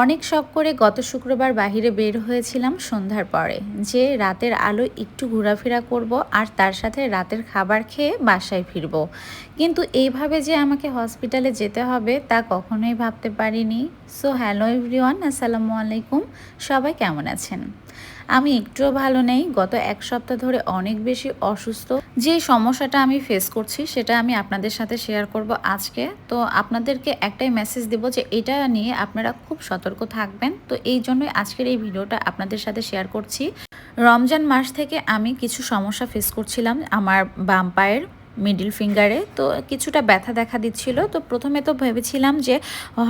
অনেক শখ করে গত শুক্রবার বাহিরে বের হয়েছিলাম সন্ধ্যার পরে। যে রাতের আলো একটু ঘোরাফেরা করব আর তার সাথে রাতের খাবার খেয়ে বাসায় ফিরব। কিন্তু এইভাবে যে আমাকে হসপিটালে যেতে হবে তা কখনোই ভাবতে পারিনি। সো হ্যালো এভরিওয়ান আসসালামু আলাইকুম। সবাই কেমন আছেন? আমি একটুও ভালো নেই। গত এক সপ্তাহ ধরে অনেক বেশি অসুস্থ। যে সমস্যাটা আমি ফেস করছি, সেটা আমি আপনাদের সাথে শেয়ার করব আজকে। তো আপনাদেরকে একটাই মেসেজ দেব যে, এটা নিয়ে আপনারা খুব সতর্ক থাকবেন। তো এই জন্যই আজকের এই ভিডিওটা আপনাদের সাথে শেয়ার করছি। রমজান মাস থেকে আমি কিছু সমস্যা ফেস করছিলাম আমার বাম পায়ের। মিডিল ফিঙ্গারে তো কিছুটা ব্যথা দেখা দিচ্ছিল। তো প্রথমে তো ভেবেছিলাম যে,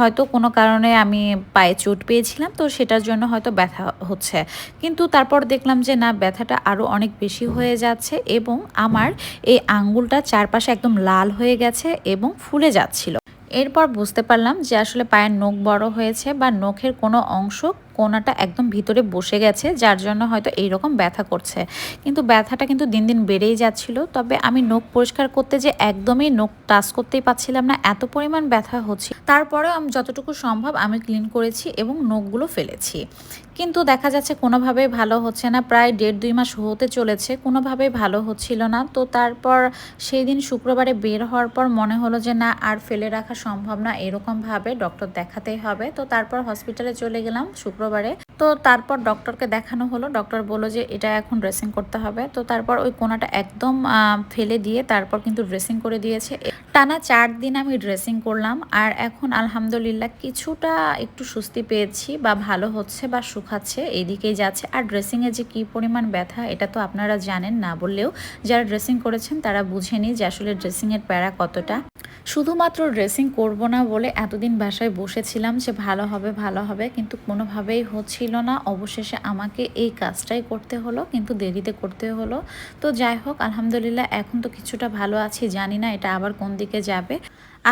হয়তো কোনো কারণে আমি পায়ে চোট পেয়েছিলাম, তো সেটার জন্য হয়তো ব্যথা হচ্ছে। কিন্তু তারপর দেখলাম যে, না, ব্যথাটা আরও অনেক বেশি হয়ে যাচ্ছে এবং আমার এই আঙ্গুলটা চারপাশে একদম লাল হয়ে গেছে এবং ফুলে যাচ্ছিল। এরপর বুঝতে পারলাম যে, আসলে পায়ের নখ বড় হয়েছে বা নখের কোনো অংশ কোনাটা একদম ভিতরে বসে গেছে, যার জন্য হয়তো এইরকম ব্যথা করছে। কিন্তু ব্যথাটা কিন্তু দিন দিন বেড়েই যাচ্ছিল। তবে আমি নখ পরিষ্কার করতে যে একদমই নখ টাচ করতেই পাচ্ছিলাম না, এত পরিমাণ ব্যথা হচ্ছে। তারপরেও আমি যতটুকু সম্ভব আমি ক্লিন করেছি এবং নখগুলো ফেলেছি। কিন্তু দেখা যাচ্ছে কোনোভাবেই ভালো হচ্ছে না, প্রায় দেড় দুই মাস হতে চলেছে, কোনোভাবেই ভালো হচ্ছিল না। তো তারপর সেই দিন শুক্রবারে বের হওয়ার পর মনে হলো যে না, আর ফেলে রাখা সম্ভব না, এরকমভাবে ডক্টর দেখাতেই হবে। তো তারপর হসপিটালে চলে গেলাম শুক্রবারে। তো তারপর ডক্টরকে দেখানো হলো। ডক্টর বলল যে, এটা এখন ড্রেসিং করতে হবে। তো তারপর ওই কোনাটা একদম ফেলে দিয়ে তারপর কিন্তু ড্রেসিং করে দিয়েছে। টানা চার দিন আমি ড্রেসিং করলাম। আর এখন আলহামদুলিল্লাহ কিছুটা একটু স্বস্তি পেয়েছি বা ভালো হচ্ছে বা শুকাচ্ছে এদিকেই যাচ্ছে। আর ড্রেসিংয়ে যে কি পরিমাণ ব্যথা, এটা তো আপনারা জানেন না বললেও যারা ড্রেসিং করেছেন তারা বুঝেনি যে আসলে ড্রেসিংয়ের প্যারা কতটা। শুধুমাত্র ড্রেসিং করব না বলে এতদিন বাসায় বসেছিলাম যে ভালো হবে ভালো হবে, কিন্তু কোনোভাবেই হচ্ছিল না। অবশেষে আমাকে এই কাজটাই করতে হলো, কিন্তু দেরিতে করতে হলো। তো যাই হোক, আলহামদুলিল্লাহ এখন তো কিছুটা ভালো আছি, জানি না এটা আবার কোন দিকে যাবে।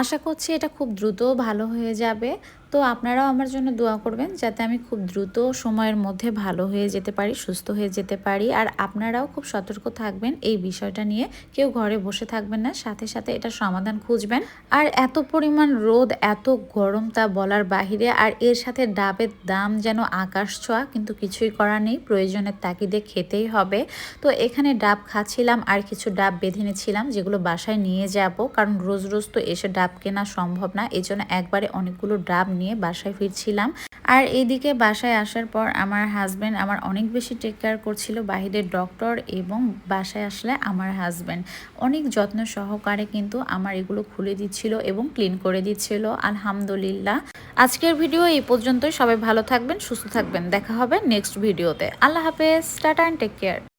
আশা করছি এটা খুব দ্রুত ভালো হয়ে যাবে। তো আপনারাও আমার জন্য দোয়া করবেন যাতে আমি খুব দ্রুত সময়ের মধ্যে ভালো হয়ে যেতে পারি, সুস্থ হয়ে যেতে পারি। আর আপনারাও খুব সতর্ক থাকবেন এই বিষয়টা নিয়ে। কেউ ঘরে বসে থাকবেন না, সাথে সাথে এটা সমাধান খুঁজবেন। আর এত পরিমাণ রোদ, এত গরম তা বলার বাহিরে, আর এর সাথে ডাবের দাম যেন আকাশ ছোঁয়া, কিন্তু কিছুই করা নেই, প্রয়োজনের তাকিদে খেতেই হবে। তো এখানে ডাব খাচ্ছিলাম, আর কিছু ডাব বেঁধে নিয়েছিলাম যেগুলো বাসায় নিয়ে যাব, কারণ রোজ রোজ তো এসে ডাব কেনা সম্ভব না এই জন্য একবারে অনেকগুলো ডাব নিয়ে বাসায় ফিরছিলাম। আর এইদিকে বাসায় আসার পর আমার হাজব্যান্ড আমার অনেক বেশি টেক কেয়ার করছিল, বাহিরের ডক্টর এবং বাসায় আসলে আমার হাজব্যান্ড অনেক যত্ন সহকারে কিন্তু আমার এগুলো খুলে দিচ্ছিল এবং ক্লিন করে দিচ্ছিল, আলহামদুলিল্লাহ। আজকের ভিডিও এই পর্যন্তই। সবাই ভালো থাকবেন, সুস্থ থাকবেন। দেখা হবে নেক্সট ভিডিওতে আল্লাহ হাফেজ, টাটা অ্যান্ড টেক কেয়ার